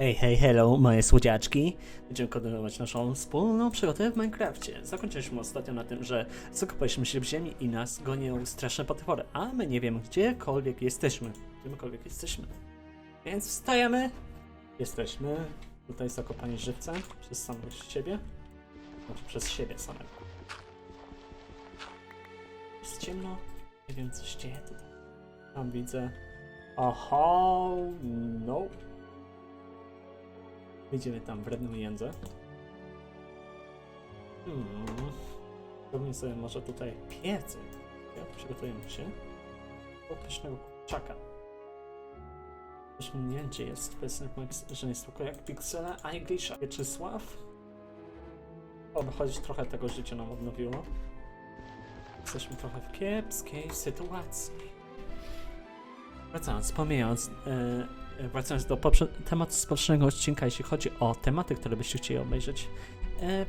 Hej, hej, hello, moje słodziaczki. Będziemy kontynuować naszą wspólną przygodę w Minecrafcie. Zakończyliśmy ostatnio na tym, że zakopaliśmy się w ziemi i nas gonią straszne potwory, a my nie wiemy gdziekolwiek jesteśmy. Gdziekolwiek jesteśmy. Więc wstajemy. Jesteśmy tutaj zakopani żywcem przez samego siebie. Znaczy przez siebie samego. Jest ciemno. Nie wiem co się dzieje tutaj. Tam widzę. Aha, no. Idziemy tam wredną jędzę. Hmm. Sobie może tutaj piecyk. Ja przygotujemy się do pysznego kurczaka. Już nie wiem, gdzie jest kwestia, że nie spoko jak Pixela, a. Wieczysław. Oby chodzić trochę tego życia nam odnowiło. Jesteśmy trochę w kiepskiej sytuacji. Wracając, pomijając, e, wracając do tematu z poprzedniego odcinka, jeśli chodzi o tematy, które byście chcieli obejrzeć, e, e,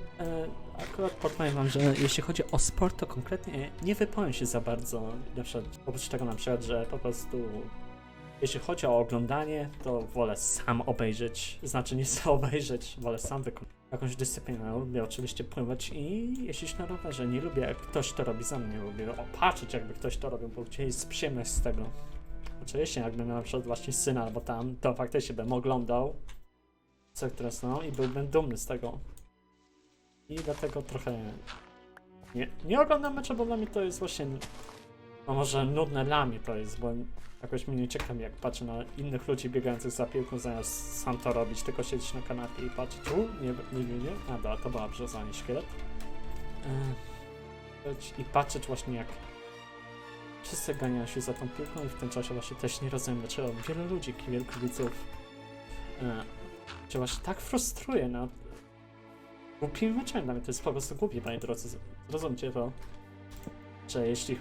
akurat podpowiem wam, że jeśli chodzi o sport, to konkretnie nie wypowiem się za bardzo, na przykład, oprócz tego na przykład, że po prostu jeśli chodzi o oglądanie, to wolę sam obejrzeć, znaczy nie sam obejrzeć, wolę sam wykonać jakąś dyscyplinę. Lubię oczywiście pływać i jeździć na rowerze. Nie lubię jak ktoś to robi za mnie, lubię opatrzyć jakby ktoś to robił, bo gdzieś jest przyjemność z tego. Oczywiście, jakbym miał na przykład właśnie syna albo tam, to faktycznie bym oglądał co które są i byłbym dumny z tego. I dlatego trochę nie, nie oglądam meczu, bo dla mnie to jest właśnie, no może nudne dla mnie to jest, bo jakoś mnie nie ciekawi jak patrzę na innych ludzi biegających za piłką zamiast sam to robić, tylko siedzieć na kanapie i patrzeć, u, nie, nie, nie, nie, a dobra, to była brzozanie szkielet. Yy, I patrzeć właśnie jak Wszyscy ganiają się za tą piłką i w tym czasie właśnie też nie rozumiem, dlaczego wielu ludzi, wielkich widzów e, się właśnie tak frustruje na głupimi meczami. To jest po prostu głupie, panie drodzy. Zrozumcie to, że jeśli e,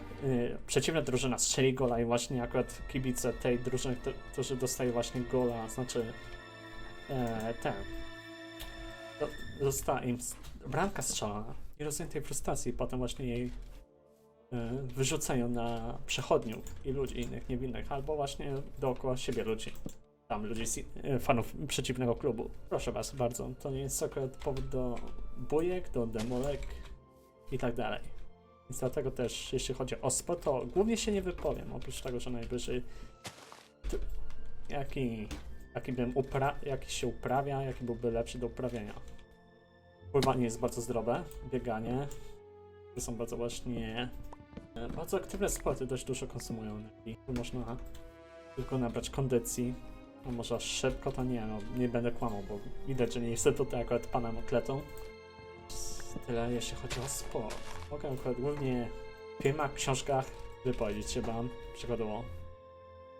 przeciwna drużyna strzeli gola i właśnie akurat kibice tej drużyny, którzy dostają właśnie gola, znaczy e, ten, to została im bramka strzelona. Nie rozumiem tej frustracji potem właśnie jej wyrzucają na przechodniów i ludzi innych niewinnych, albo właśnie dookoła siebie ludzi. Tam ludzi, e, fanów przeciwnego klubu. Proszę was bardzo, to nie jest akurat powód do bujek, do demolek i tak dalej. Więc dlatego też, jeśli chodzi o sport, to głównie się nie wypowiem, oprócz tego, że najwyżej jaki, jaki bym upra- jaki się uprawia, jaki byłby lepszy do uprawiania. Pływanie jest bardzo zdrowe, bieganie, to są bardzo właśnie Bardzo aktywne sporty dość dużo konsumują energii. Tu Można tylko nabrać kondycji. No może szybko to nie, no nie będę kłamał, bo widać, że nie jestem tutaj akurat panem atletą. Tyle jeśli chodzi o sport. Mogę akurat głównie w filmach, książkach wypowiedzieć się wam przykładowo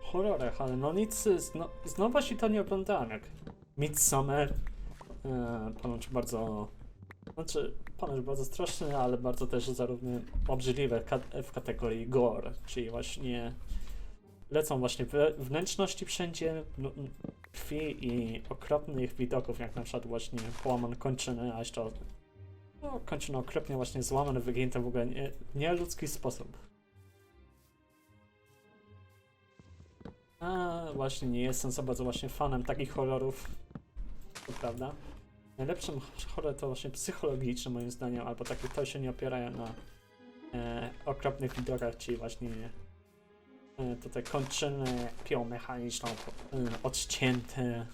horrorach, ale no nic, zno, znowu się to nie oglądałem, jak Midsommar, e, ponoć bardzo znaczy, ponoć bardzo straszny, ale bardzo też zarówno obrzydliwe ka- w kategorii gore, czyli właśnie lecą właśnie wnętrzności wszędzie, no, n- krwi i okropnych widoków, jak na przykład właśnie połamane kończyny, a jeszcze no, kończyny okropnie właśnie złamane, wygięte w ogóle nie, nie ludzki sposób. A właśnie nie jestem za bardzo właśnie fanem takich horrorów, to prawda. Najlepszym horror to właśnie psychologiczny moim zdaniem, albo takie, które się nie opierają na e, okropnych widokach, czyli właśnie e, tutaj kończyny, piłą e, odcięte,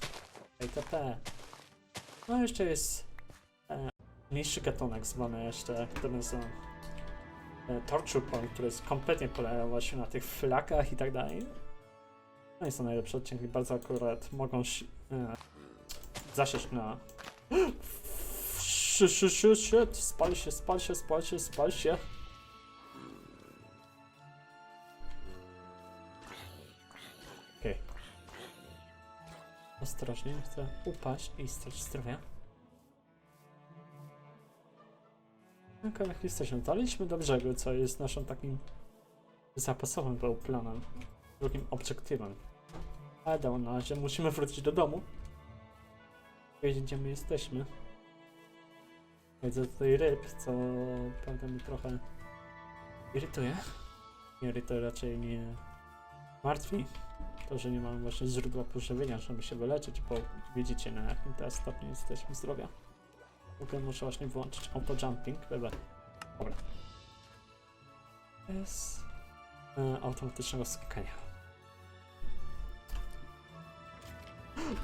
itp. No jeszcze jest e, mniejszy gatunek zwany jeszcze, który nazywa e, Torture Porn, który jest kompletnie polega właśnie na tych flakach i tak dalej. No i są najlepsze odcinki, bardzo akurat mogą e, zasiąść na Spal się, spal się, spal się, spal się. Okej. Ostrożnie, nie chcę upaść i stracić zdrowia. No, jak jesteśmy, dotarliśmy do brzegu, co jest naszym takim zapasowym planem, drugim obiektywem. Ale na razie musimy wrócić do domu. Wiedzieć, gdzie my jesteśmy. Widzę tutaj ryb, co prawda mnie trochę irytuje. Nie irytuje, raczej mnie martwi. To, że nie mamy właśnie źródła pożywienia, żeby się wyleczyć, bo widzicie na jakim teraz stopniu jesteśmy zdrowia. W ogóle muszę właśnie wyłączyć auto-jumping, chyba. Dobra. E, automatycznego skakania.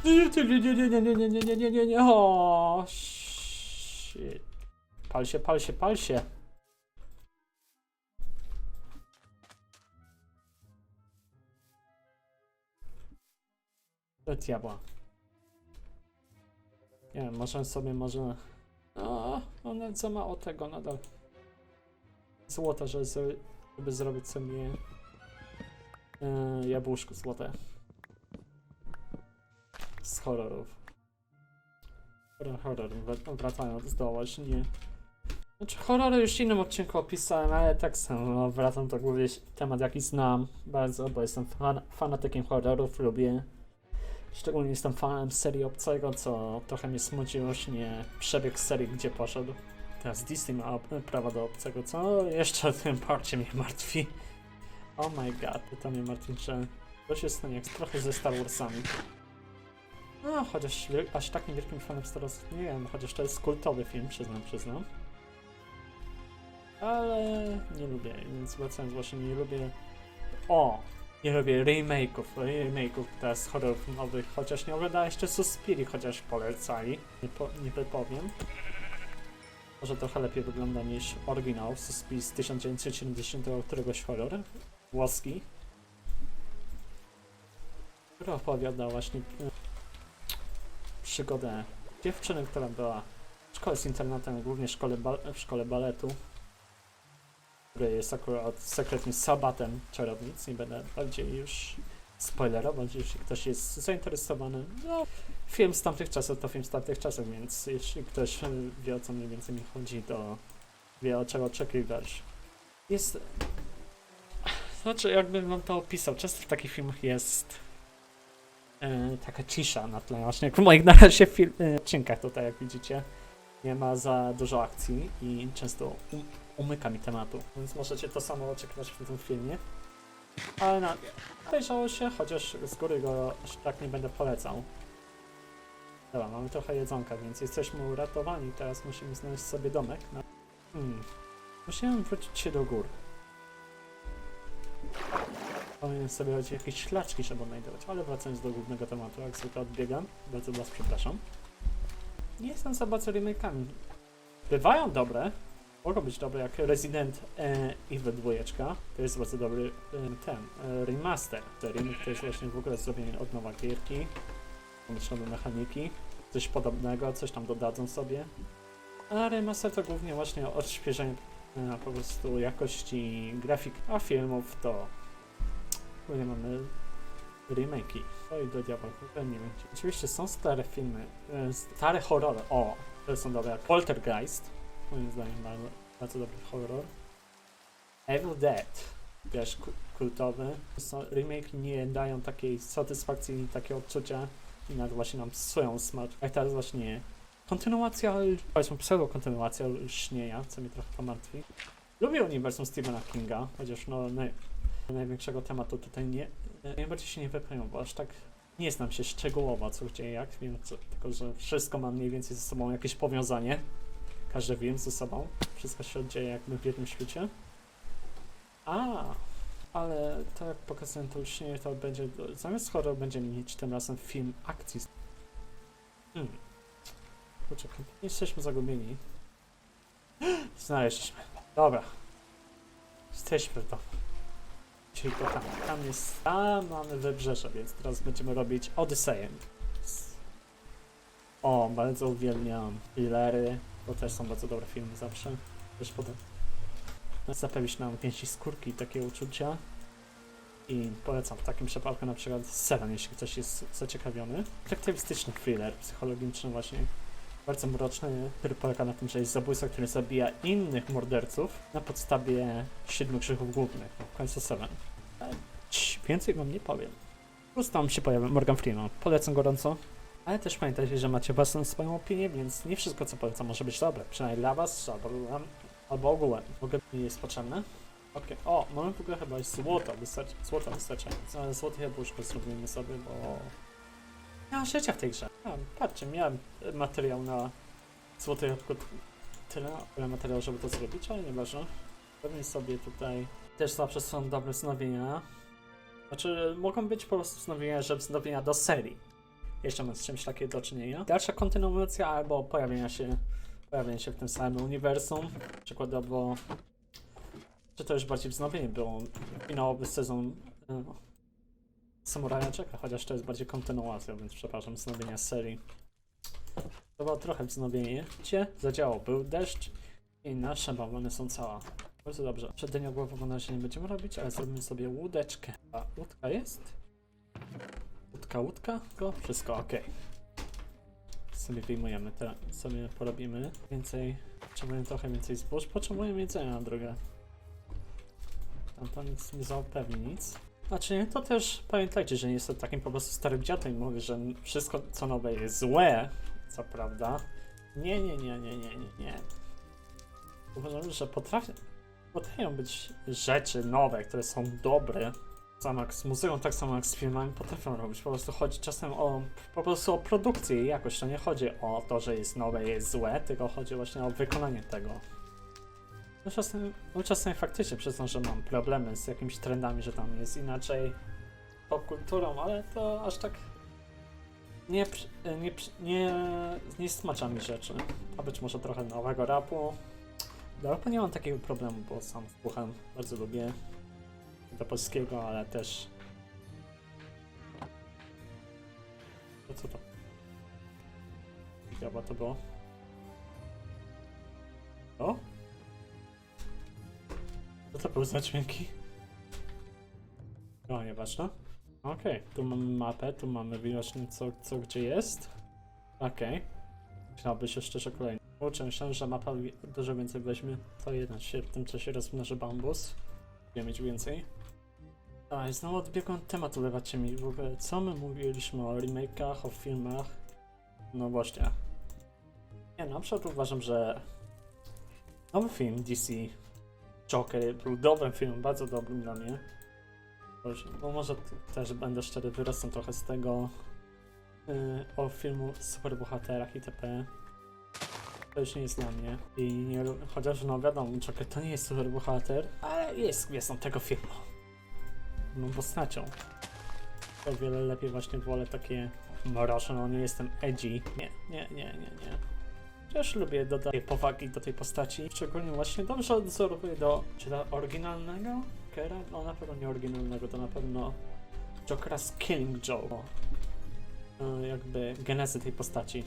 Nie, nie, nie, nie, nie, nie, nie, nie, nie, nie, nie, nie, o, shit. Pal się, pal się, pal się. Do diabła. Nie wiem, może sobie może... O, one za mało tego nadal. Złota, żeby, żeby zrobić sobie e, jabłuszko złote. Z horrorów. Horror, horror, wr- wracając do właśnie... Znaczy horrory już w innym odcinku opisałem, ale tak samo wracam to głównie temat jaki znam bardzo, bo jestem fan, fanatykiem horrorów, lubię Szczególnie jestem fanem serii Obcego, co trochę mnie smuci właśnie przebieg serii, gdzie poszedł. Teraz Disney ma prawa do Obcego, co jeszcze tym bardziej mnie martwi. Oh my god, to mnie martwi, że to się stanie jak trochę ze Star Warsami. No, chociaż aż takim wielkim fanem Star Wars nie wiem, chociaż to jest kultowy film, przyznam, przyznam. Ale nie lubię, więc wracając właśnie nie lubię... O! Nie lubię remake'ów, remake'ów teraz horrorów nowych, chociaż nie oglądałem jeszcze Suspiri, chociaż polecali, nie, po, nie wypowiem. Może trochę lepiej wygląda niż oryginał Suspiri z 1970 któregoś horror, włoski, który opowiada właśnie przygodę dziewczyny, która była w szkole z internatem, głównie szkole w szkole baletu, który jest akurat sekretnym sabatem czarownic. Nie będę bardziej już spoilerować, jeśli ktoś jest zainteresowany. No, film z tamtych czasów to film z tamtych czasów, więc jeśli ktoś wie o co mniej więcej mi chodzi, to wie o czego oczekiwać. Jest. Znaczy, jakbym wam to opisał, często w takich filmach jest e, taka cisza na tle, właśnie jak w moich na razie film, e, odcinkach tutaj, jak widzicie. Nie ma za dużo akcji i często um, umyka mi tematu, więc możecie to samo oczekiwać w tym filmie. Ale na obejrzało się, chociaż z góry go aż tak nie będę polecał. Dobra, mamy trochę jedzonka, więc jesteśmy uratowani. Teraz musimy znaleźć sobie domek. No. Hmm. Musimy wrócić się do gór. Powinienem sobie chodzić jakieś szlaczki, żeby odnajdować, ale wracając do głównego tematu, jak zwykle odbiegam. Bardzo was przepraszam. Nie jestem za bardzo remake'ami. Bywają dobre, mogą być dobre jak Resident Evil 2. To jest bardzo dobry e, ten e, remaster. Ten remake to jest właśnie w ogóle zrobienie od nowa gierki, pomyślone mechaniki, coś podobnego, coś tam dodadzą sobie. A remaster to głównie właśnie odświeżenie e, po prostu jakości grafik, a filmów to głównie mamy remake'i. Oj, do diabła, nie wiem. Oczywiście są stare filmy, e, stare horrory, o, które są dobre, Poltergeist, moim zdaniem bardzo, bardzo dobry horror. Evil Dead, też ku- kultowy. Są, remake nie dają takiej satysfakcji i takiego odczucia i nawet właśnie nam psują smak. Jak teraz właśnie kontynuacja, powiedzmy pseudo-kontynuacja Śnieja, co mnie trochę pomartwi. Lubię uniwersum Stephena Kinga, chociaż no naj, największego tematu tutaj nie, najbardziej się nie wypełnią, bo aż tak nie znam się szczegółowo co gdzie jak, wiem co, tylko że wszystko ma mniej więcej ze sobą jakieś powiązanie. Każdy wiem ze sobą. Wszystko się dzieje jakby w jednym świecie. A, ale tak jak pokazuję to już nie, to będzie, zamiast horror będziemy mieć tym razem film akcji. Hmm. Poczekaj, jesteśmy zagubieni. Znaleźliśmy. Dobra. Jesteśmy w domu. Czyli to tam, tam jest, tam mamy wybrzeże, więc teraz będziemy robić Odyseję. O, bardzo uwielbiam thrillery, bo też są bardzo dobre filmy zawsze. Też potem zapewnić nam pięści skórki i takie uczucia. I polecam w takim przypadku na przykład Seven, jeśli ktoś jest zaciekawiony. Detektywistyczny thriller psychologiczny właśnie, bardzo mroczny, który polega na tym, że jest zabójca, który zabija innych morderców na podstawie siedmiu grzechów głównych, w końcu Seven. Więcej wam nie powiem. Po prostu tam się pojawia Morgan Freeman. Polecam gorąco. Ale też pamiętajcie, że macie własną swoją opinię, więc nie wszystko co polecam może być dobre. Przynajmniej dla was, albo, albo ogółem. W ogóle mi jest potrzebne. Okej, o, mamy w ogóle chyba złoto, wystarczy, złoto wystarczająco, ale złote jabłuszko zrobimy sobie, bo... Mam życia w tej grze. A, patrzcie, miałem e, materiał na złote jabłko, tyle, tyle materiału, żeby to zrobić, ale nieważne. Pewnie sobie tutaj też zawsze są dobre wznowienia. Znaczy, mogą być po prostu wznowienia, że wznowienia do serii. Jeszcze mam z czymś takiego do czynienia. Dalsza kontynuacja albo pojawienia się, pojawienie się w tym samym uniwersum. Przykładowo, czy to już bardziej wznowienie było finałowy sezon e, Samuraja Jacka, chociaż to jest bardziej kontynuacją, więc przepraszam, wznowienia serii. To było trochę wznowienie, gdzie zadziałał, był deszcz i nasze bałwany są cała. Bardzo dobrze. Przednią głową na razie nie będziemy robić, ale zrobimy sobie łódeczkę. A łódka jest? Łódka, łódka? Go? Wszystko ok. Sobie wyjmujemy, teraz sobie porobimy więcej. Potrzebujemy trochę więcej zbóż, potrzebujemy jedzenia na drogę. Tam to nic nie zapewni nic. Znaczy, to też pamiętajcie, że nie jestem takim po prostu starym dziadem i mówię, że wszystko co nowe jest złe, co prawda. Nie, nie, nie, nie, nie, nie, nie. Uważam, że potrafią być rzeczy nowe, które są dobre. Tak samo jak z muzyką, tak samo jak z filmami potrafią robić. Po prostu chodzi czasem o po prostu o produkcję i jakość. To nie chodzi o to, że jest nowe, jest złe, tylko chodzi właśnie o wykonanie tego. No czasem, no czasem faktycznie przyznam, że mam problemy z jakimiś trendami, że tam jest inaczej popkulturą, ale to aż tak nie, przy- nie, nie, nie smacza mi rzeczy. A być może trochę nowego rapu. Do rapu nie mam takiego problemu, bo sam słucham, bardzo lubię do polskiego, ale też... To co to? Chyba to było? O? Co to były za dźwięki? O, nieważne. Okej, tu mamy mapę, tu mamy widocznie co, co gdzie jest. Okej. Chciałbyś jeszcze szczerze kolejny. Kurczę, myślałem, że mapa dużo więcej weźmie. To jednak się w tym czasie rozmnoży bambus. Będziemy mieć więcej. A, i znowu odbiegłem temat, ulewacie mi w ogóle. Co my mówiliśmy o remake'ach, o filmach? No właśnie. Nie, na przykład uważam, że nowy film DC Joker był dobrym filmem, bardzo dobrym dla mnie. Bo może też będę szczery, wyrostam trochę z tego yy, o filmu superbohaterach itp. To już nie jest dla mnie. I nie, chociaż no wiadomo, Joker to nie jest superbohater, ale jest gwiazdą tego filmu. No postacią. O wiele lepiej właśnie wolę takie mroczne, no nie jestem edgy. Nie, nie, nie, nie, nie. Też lubię dodać powagi do tej postaci. Szczególnie właśnie dobrze odzorowuję do czy do oryginalnego Jokera? No na pewno nie oryginalnego, to na pewno Jokera z Killing Joe. E, Jakby genezy tej postaci.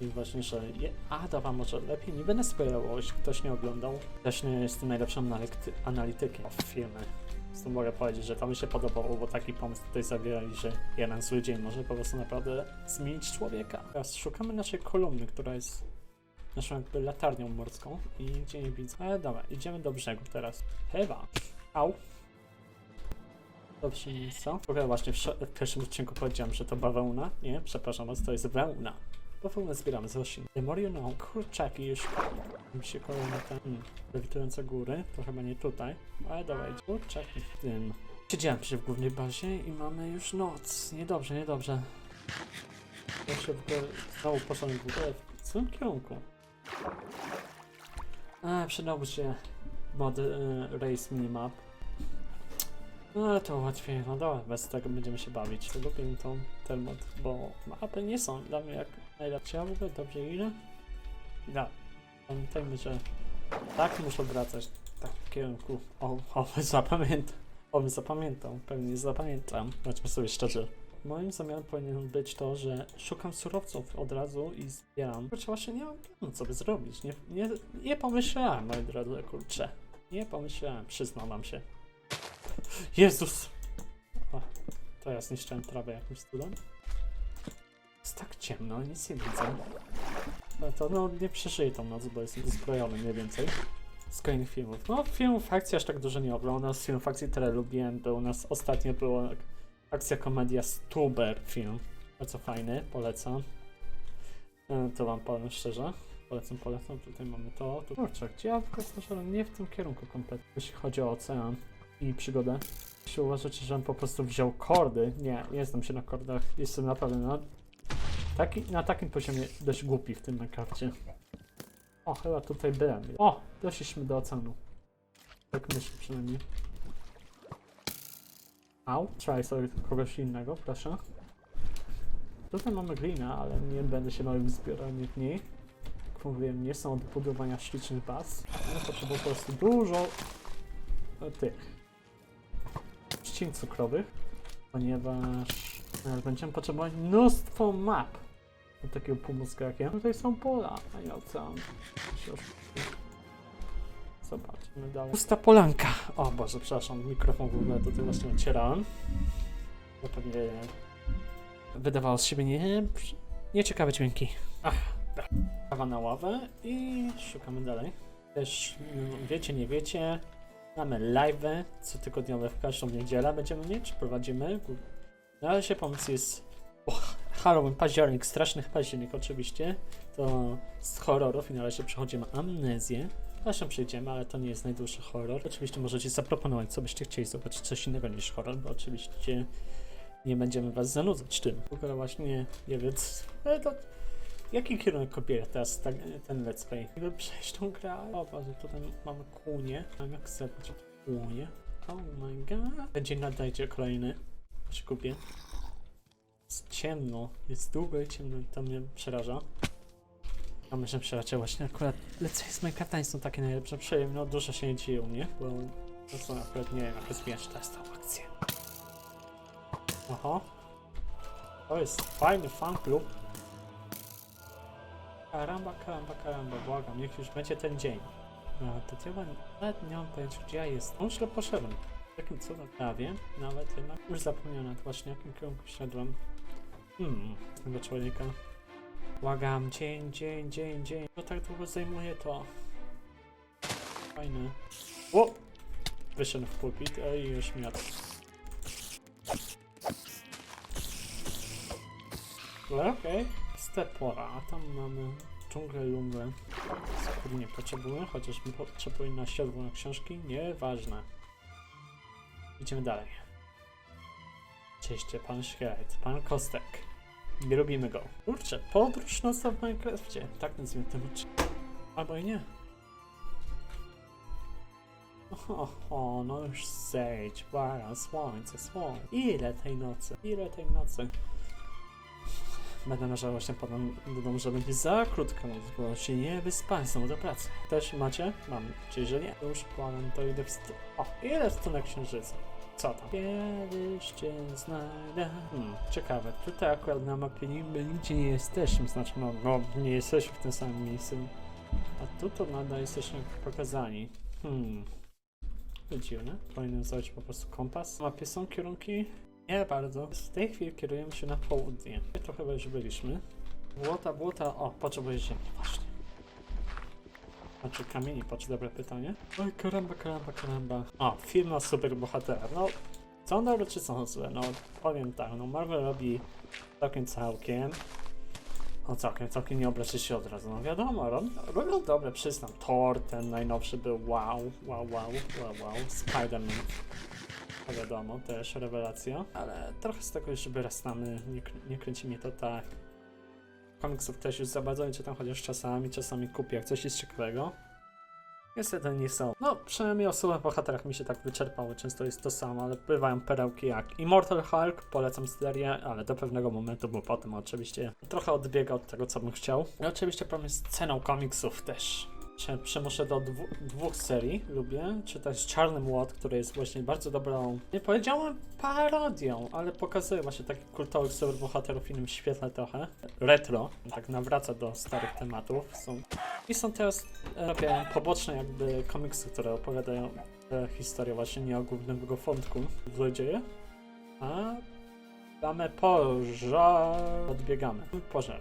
I właśnie, że je... A, dobra, może lepiej nie będę spoilerował, jeśli ktoś nie oglądał. Też nie jestem najlepszym anality- analitykiem w filmy. Więc to mogę powiedzieć, że to mi się podobało, bo taki pomysł tutaj zawierali, że jeden zły dzień może po prostu naprawdę zmienić człowieka. Teraz szukamy naszej kolumny, która jest naszą jakby latarnią morską i nigdzie nie widzę. Ale dobra, idziemy do brzegu teraz. Chyba. Au. Dobrze miejsce. W ogóle właśnie w, w pierwszym odcinku powiedziałem, że to bawełna. Nie, przepraszam to jest wełna. Bawełnę zbieramy z roślin. The more you know, kurczaki już. Mi się kolejne te hmm, lewitujące góry, to chyba nie tutaj. Ale idzie. Kurczaki w tym. Siedziałem się w głównej bazie i mamy już noc. Niedobrze, niedobrze. Ja się w ogóle znowu poszedłem w ogóle w złym kierunku. A, przydałby się mod y, Race Minimap. No ale to łatwiej, no dobra, bez tego będziemy się bawić. Lubię tą, ten mod, bo mapy nie są dla mnie jak najlepsze. Ja w ogóle dobrze ile? No, pamiętajmy, że tak muszę wracać w kierunku. O, o, zapamiętam. O, zapamiętam, pewnie zapamiętam. Bądźmy sobie szczerzy. Moim zamiarem powinien być to, że szukam surowców od razu i zbieram. Kurczę, właśnie nie mam planu, co by zrobić. Nie, nie, nie pomyślałem, moi drodzy, kurczę. Nie pomyślałem, przyznam wam się. Jezus! O, to ja zniszczyłem trawę jakimś cudem. Jest tak ciemno, nic nie widzę. No to no, nie przeżyję tą noc, bo jestem uzbrojony mniej więcej. Z kolejnych filmów. No, filmów akcji aż tak dużo nie oglądam. Z filmów akcji, które lubiłem, był u nas ostatnio było akcja komedia Stuber film. Bardzo fajny, polecam. E, To wam powiem szczerze. Polecam, polecam. Tutaj mamy to. Tu... Kurczę, gdzie ja poszedłem? Nie w tym kierunku kompletnie. Jeśli chodzi o ocean i przygodę. Jeśli uważacie, żebym po prostu wziął kordy, nie, nie znam się na kordach. Jestem naprawdę na, taki, na takim poziomie dość głupi w tym Minecrafcie. O, chyba tutaj byłem. O, doszliśmy do oceanu. Tak myślę przynajmniej. Au, trzymaj sobie kogoś innego, proszę. Tutaj mamy glinę, ale nie będę się bawił w zbieranie niej. Jak mówiłem, nie są od budowania ślicznych baz. Ale potrzebuję po prostu dużo tych trzcin cukrowych, ponieważ będziemy potrzebować mnóstwo map do takiego półmózga jak ja. Tutaj są pola, a nie ocean. Zobaczmy dalej. Pusta polanka. O Boże, przepraszam, mikrofon w ogóle tutaj właśnie ocierałem. Bo pewnie wydawało z siebie nie, nieciekawe dźwięki. Ach, dobra. Kawa na ławę i szukamy dalej. Też mm, wiecie, nie wiecie, mamy live'y cotygodniowe w każdą niedzielę będziemy mieć, prowadzimy. Na razie pomysł jest o, Halloween, październik, strasznych październik oczywiście. To z horrorów i na razie przechodzimy amnezję. Zresztą przejdziemy, ale to nie jest najdłuższy horror. Oczywiście możecie zaproponować, co byście chcieli zobaczyć, coś innego niż horror, bo oczywiście nie będziemy was zanudzać tym. W ogóle właśnie, nie wiem, ale to... Jaki kierunek kopiuje teraz ta, ten let's play? Żeby przejść tą grę? O Boże, tutaj mamy kłunie. Mam jak zebrać kłunie. Oh my god. Będzie nadajcie kolejny. Się kupię. Jest ciemno. Jest długo i ciemno i to mnie przeraża. A myślę, że właśnie akurat play z Minecrafta nie są takie najlepsze. Przejmę, no dużo się nie dzieje u mnie, bo to są akurat nie wiem, jak rozwijać teraz akcję. Oho. To jest fajny fan klub. Karamba, karamba, karamba, błagam, niech już będzie ten dzień. No, to chyba nawet nie mam pojęcia, gdzie ja jestem. On źle poszedłem. Jakim cudem prawie, nawet jednak już zapomniałem właśnie, jakim kierunku szedłem. Hmm, tego człowieka. Błagam, dzień, dzień, dzień, dzień. To tak długo zajmuje to. Fajne. O! Wyszedł w pulpit, a i już miał. Ale okej. Stepora, a tam mamy dżunglę lunglę. Skóry nie potrzebujemy, chociaż mi potrzebuję na siodło na książki. Nieważne. Idziemy dalej. Cześć, pan Szkielet, pan Kostek. Nie robimy go. Kurczę, podróż noca w Minecrafcie. Tak nazwijmy ten odcinek. Albo i nie. O, o, no już zejdź, błagam, słońce, słońce. Ile tej nocy, ile tej nocy. Będę narzał właśnie potem do domu, że będzie za krótka noc, bo się nie wyspałem, są do pracy. Też macie? Mam. Czy jeżeli nie, już planem, to idę w st- O, ile stronę księżyca? Co tam? Kiedyś cię znajdę. Hmm, ciekawe. Tutaj akurat na mapie niby nigdzie nie jesteśmy, znaczy no, no nie jesteśmy w tym samym miejscu. A tu to nadal jesteśmy pokazani. Hmm. To dziwne. Powinienem zrobić po prostu kompas. W mapie są kierunki nie bardzo. W tej chwili kierujemy się na południe. To chyba już byliśmy. Błota, błota. O, potrzebuję ziemi, właśnie. Znaczy kamieni, patrz, dobre pytanie. Oj, karamba, karamba, karamba. O, film o superbohatera. No, są dobre czy są złe? No, powiem tak, no Marvel robi całkiem całkiem. O, całkiem, całkiem nie obrazi się od razu. No wiadomo, robią, robią dobre, przyznam. Thor, ten najnowszy był wow, wow, wow, wow, wow. Spider-Man to wiadomo, też rewelacja, ale trochę z tego już wyrastamy, nie, nie kręci mnie to tak. Komiksów też już za bardzo nie czytam, chociaż czasami, czasami kupię, jak coś jest ciekawego. Niestety nie są. No, przynajmniej o super bohaterach mi się tak wyczerpały, często jest to samo, ale bywają perełki jak Immortal Hulk, polecam serię, ale do pewnego momentu, bo potem oczywiście trochę odbiega od tego, co bym chciał. I oczywiście problem jest ceną komiksów też przemuszę do dwu, dwóch serii, lubię. Czytać Czarny Młot, który jest właśnie bardzo dobrą, nie powiedziałem parodią, ale pokazuje właśnie takich kultowych superbohaterów w innym świetle trochę. Retro, tak nawraca do starych tematów. Są, I są teraz e, robię poboczne jakby komiksy, które opowiadają e, historię właśnie nie o głównym w złodzieje, a mamy pożar, odbiegamy. Pożar.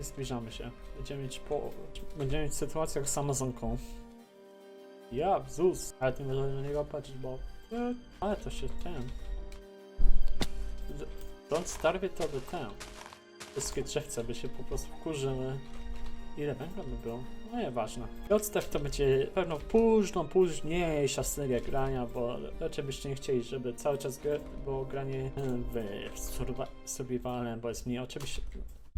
Zbliżamy się. Będziemy mieć, po... Będziemy mieć sytuację jak z Amazonką. Ja, Zus! Ale ty możesz na niego patrzeć, bo... e, Ale to się ten... Don't starve to the ten. Wszystkie drzewce by się po prostu wkurzyły ile węgla by było? No nieważne. Odstaw to będzie pewno późną, późniejsza seria grania, bo raczej byście nie chcieli, żeby cały czas było granie e, w survivalem, bo jest mniej oczywiście.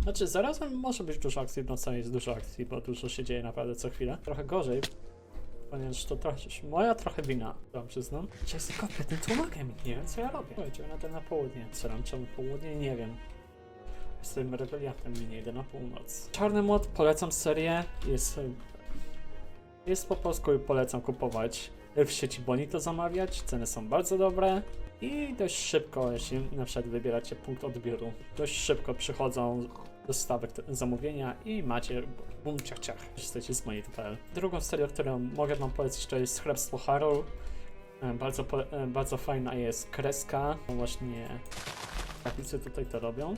Znaczy, zarazem może być dużo akcji, w nocy jest dużo akcji, bo dużo się dzieje naprawdę co chwilę. Trochę gorzej, ponieważ to trochę, moja trochę wina, wam przyznam. Że jestem kompletnym tłumakiem nie wiem co ja robię. Słuchajcie, na ten na południe. Ceram czemu południe? Nie wiem. Jestem rebeliantem, nie idę na północ. Czarny Młot, polecam serię. Jest, jest po polsku i polecam kupować w sieci Bonito zamawiać. Ceny są bardzo dobre. I dość szybko, jeśli na przykład wybieracie punkt odbioru, dość szybko przychodzą dostawy te- zamówienia i macie bum ciach ciach. Jesteście z mojej PL. Drugą serią, którą mogę wam polecić to jest Hrabstwo Harrow. E, Bardzo, e, bardzo fajna jest kreska. Właśnie graficy tutaj to robią.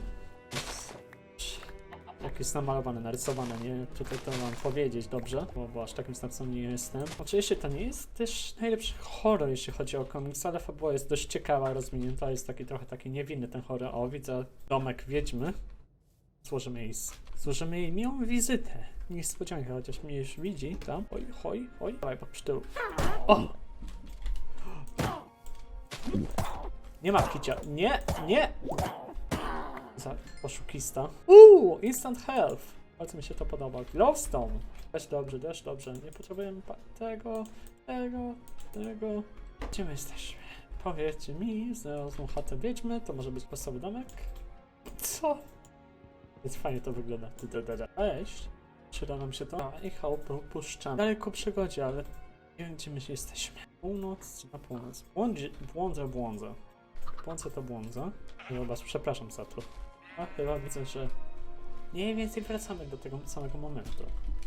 Jak jest namalowane, narysowane, nie? Tutaj to mam powiedzieć dobrze, bo, bo aż takim znawcą nie jestem. Oczywiście to nie jest też najlepszy horror, jeśli chodzi o komiks, ale fabuła jest dość ciekawa, rozwinięta, jest taki trochę taki niewinny ten horror. O, widzę domek wiedźmy. Złożymy jej, złożymy jej miłą wizytę. Niespodziankę, chociaż mnie już widzi, tam. Oj, hoj, oj, dawaj, pod pszczół. O! Nie ma kicia. Nie, nie! Za oszukista. Uuu, instant health. Bardzo mi się to podoba. Glowstone. Też dobrze, też dobrze. Nie potrzebujemy tego, tego, tego. Gdzie my jesteśmy? Powiedzcie mi, znalazłem chatę wiedźmy, to może być podstawowy domek? Co? Więc fajnie to wygląda. Cześć. Przyda nam się to. A, I chałupę opuszczam. Dalej ku przygodzie, ale nie wiem gdzie my się jesteśmy. Północ na północ. Błądzi, błądzę, błądzę. Błądzę to błądzę. Zobacz, przepraszam za to. A chyba widzę, że mniej więcej wracamy do tego samego momentu.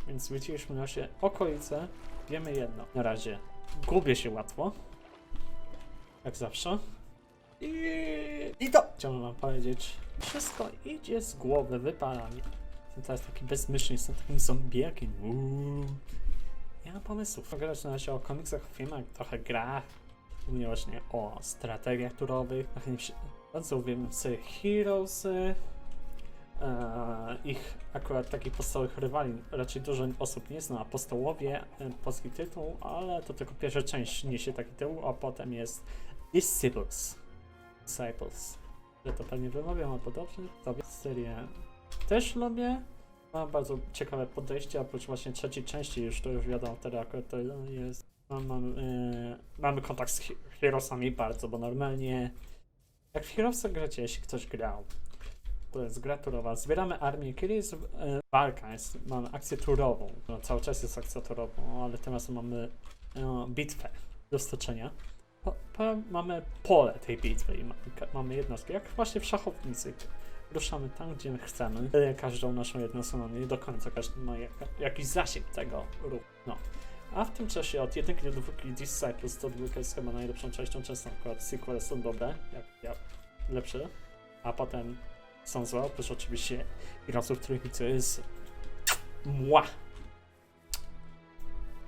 Więc zwiedziliśmy nasze okolice. Wiemy jedno. Na razie gubię się łatwo. Jak zawsze. I, I to chciałem wam powiedzieć. Wszystko idzie z głowy, wypala mi. Jestem teraz taki bezmyślny, jestem takim zombiakiem. Uuu. Nie mam pomysłów. Mogę grać na razie o komiksach, filmach, trochę grach. Głównie właśnie o strategiach turowych. Trochę nie Bardzo uwielbiam sobie Heroesy. Eee, ich akurat takich podstawowych rywali raczej dużo osób nie zna. Apostołowie, e, polski tytuł, ale to tylko pierwsza część niesie taki tytuł, a potem jest Disciples. Disciples. Że to pewnie wymawiam albo dobrze. Tobie serię też lubię. Ma bardzo ciekawe podejście, oprócz właśnie trzeciej części już, to już wiadomo, wtedy akurat to jest mam, mam, e, mamy kontakt z he- Heroesami bardzo, bo normalnie jak w Heroesa gracie, jeśli ktoś grał, to jest gra. Zbieramy armię, kiedy jest e, walka, jest, mamy akcję turową. No, cały czas jest akcja turową, ale teraz mamy e, bitwę do stoczenia. Po, po, mamy pole tej bitwy i ma, mamy jednostki, jak właśnie w szachownicy. Ruszamy tam, gdzie my chcemy. E, Każdą naszą jednostką, no nie do końca, każdy ma jak, jakiś zasięg tego ruchu. No. A w tym czasie od jedynki do dwójki Disciples to dwójka jest chyba najlepszą częścią, często akurat sequele są dobre, jak ja lepsze, a potem są złe, oprócz oczywiście Heroesów trójki, co jest mła.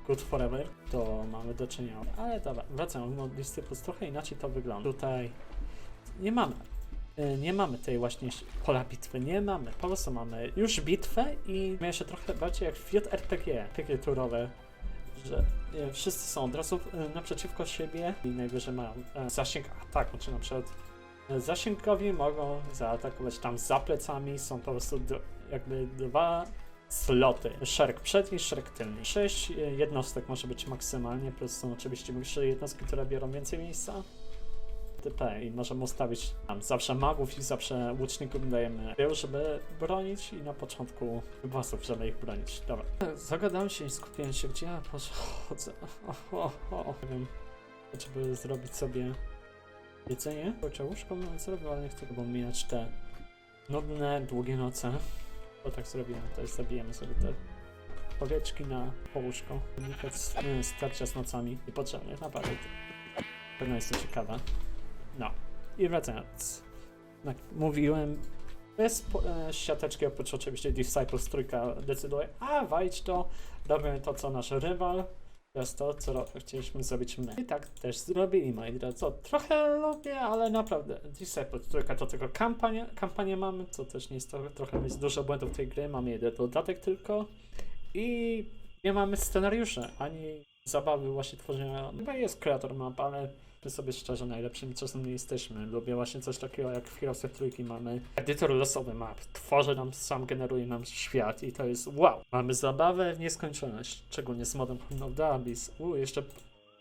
Good Forever, to mamy do czynienia. Ale dobra, wracamy do Disciples, trochę inaczej to wygląda. Tutaj nie mamy y, nie mamy tej właśnie pola bitwy, nie mamy. Po prostu mamy już bitwę i jeszcze trochę bardziej jak w RPG turowe, że e, wszyscy są od razu e, naprzeciwko siebie i najwyżej mają e, zasięg ataku, czy na przykład zasięgowi mogą zaatakować tam za plecami, są po prostu d- jakby dwa sloty, szereg przedni, szereg tylny. Sześć jednostek może być maksymalnie, plus są oczywiście większe jednostki, które biorą więcej miejsca. TP i możemy ustawić tam zawsze magów i zawsze łuczników dajemy tył, żeby bronić i na początku bossów, żeby ich bronić. Dobra. Zagadałem się i skupiłem się, gdzie ja chodzę. Nie wiem, żeby zrobić sobie jedzenie. Kurczę, łóżko bym zrobił, ale nie chcę bo mijać te nudne, długie noce. Bo tak zrobimy, jest zabijemy sobie te powieczki na połóżko. Unikać e, starcia z nocami i potrzebnych, naprawdę. Pewno jest to ciekawe. No. I wracając. Jak mówiłem, bez e, siateczki, oprócz oczywiście Disciples trójka decyduje, a wajdź to, robimy to co nasz rywal, Teraz to, co chcieliśmy zrobić my. I tak też zrobili, moi drodzy. Co trochę lubię, ale naprawdę. Disciple trójka to tylko kampania, kampanię mamy, co też nie jest to, trochę jest dużo błędów tej gry. Mamy jeden dodatek tylko. I nie mamy scenariuszy, ani zabawy właśnie tworzenia. Chyba jest kreator map, ale my sobie szczerze najlepszymi czasem nie jesteśmy. Lubię właśnie coś takiego jak w Heroes of Trójki mamy edytor losowy map. Tworzy nam, sam generuje nam świat i to jest wow. Mamy zabawę w nieskończoność, szczególnie z modem of the Abyss. U, jeszcze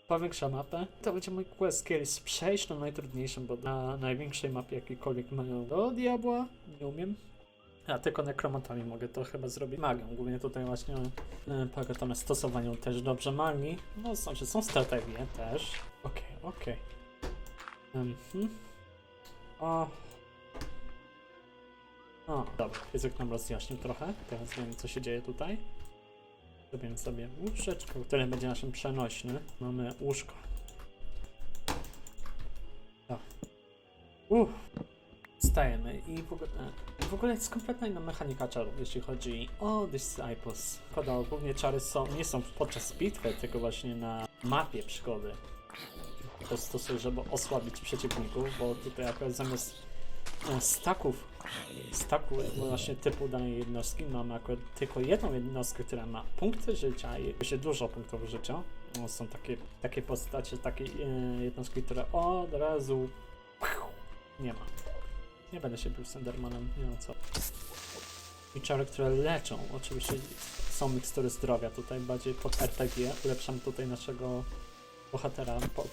powiększa mapę. To będzie mój quest kiedyś przejść na najtrudniejszym, bo na największej mapie jakikolwiek mają do diabła, nie umiem. Ja tylko nekromantami mogę to chyba zrobić magią. Głównie tutaj właśnie e, polega to na stosowaniu też dobrze magii. No, znaczy są strategie też. Okej, okej. Mhm. O. O, dobra, fizyk nam rozjaśnił trochę. Teraz wiemy, co się dzieje tutaj. Zrobimy sobie łóżeczko, które będzie naszym przenośny. Mamy łóżko. Tak. Uff. Stajemy i w ogóle, w ogóle jest kompletna inna mechanika czarów, jeśli chodzi o Disciples. Szkoda, głównie czary są, nie są podczas bitwy, tylko właśnie na mapie przygody. To stosuję, żeby osłabić przeciwników, bo tutaj akurat zamiast e, staków, staku właśnie typu danej jednostki mamy akurat tylko jedną jednostkę, która ma punkty życia i się dużo punktów życia. No, są takie, takie postacie, takie e, jednostki, które od razu nie ma. Nie będę się bił z Endermanem, nie ma co. I czary, które leczą. Oczywiście są mikstury zdrowia tutaj, bardziej pod RPG. Ulepszam tutaj naszego bohatera pod,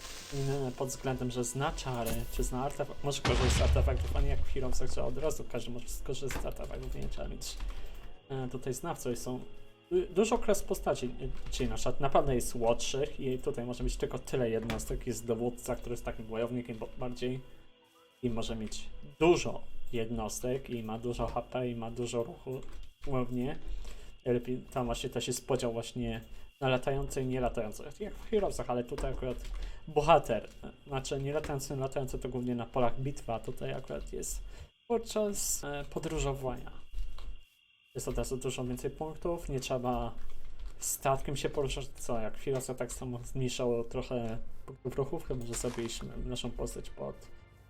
pod względem, że zna czary, czy zna artefakt, może korzystać z artefaktów, a nie jak w Heroesach, że od razu każdy może skorzystać z artefaktów, nie trzeba mieć tutaj znawców są du- dużo klas postaci, czyli na przykład naprawdę jest łodszych i tutaj może być tylko tyle jednostek, jest dowódca, który jest takim wojownikiem bardziej i może mieć dużo jednostek i ma dużo HP i ma dużo ruchu głównie. Lepiej tam właśnie też jest podział właśnie na latające i nie jak w Heroesach, ale tutaj akurat bohater, znaczy nie latający, latający to głównie na polach bitwy, a tutaj akurat jest podczas e, podróżowania. Jest od razu dużo więcej punktów, nie trzeba statkiem się poruszać, co jak w Heroesach tak samo zmniejszało trochę punktów ruchów, chyba że zrobiliśmy naszą postać pod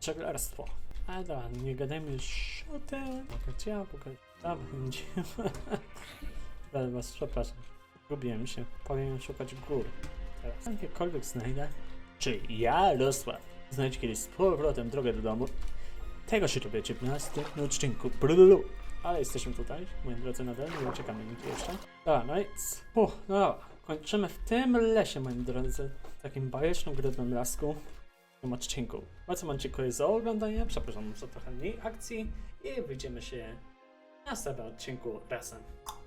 żeglarstwo. Ale dobra, nie gadajmy już o tym. Mogę cię, mogę tam będziemy. Was przepraszam. Gubiłem się. Powinienem szukać gór. Teraz. Jakiekolwiek znajdę. Czy ja, Rosław, znajdź kiedyś z powrotem drogę do domu? Tego się dowiecie w następnym odcinku. Brululu. Ale jesteśmy tutaj, moi drodzy, nadal. Nie uciekamy nigdzie jeszcze. Dobra, no i... Uff, no dobra. Kończymy w tym lesie, moi drodzy. W takim bajecznym, grudnym lasku w tym odcinku. Bardzo wam dziękuję za oglądanie, przepraszam za trochę mniej akcji i widzimy się na następnym odcinku razem.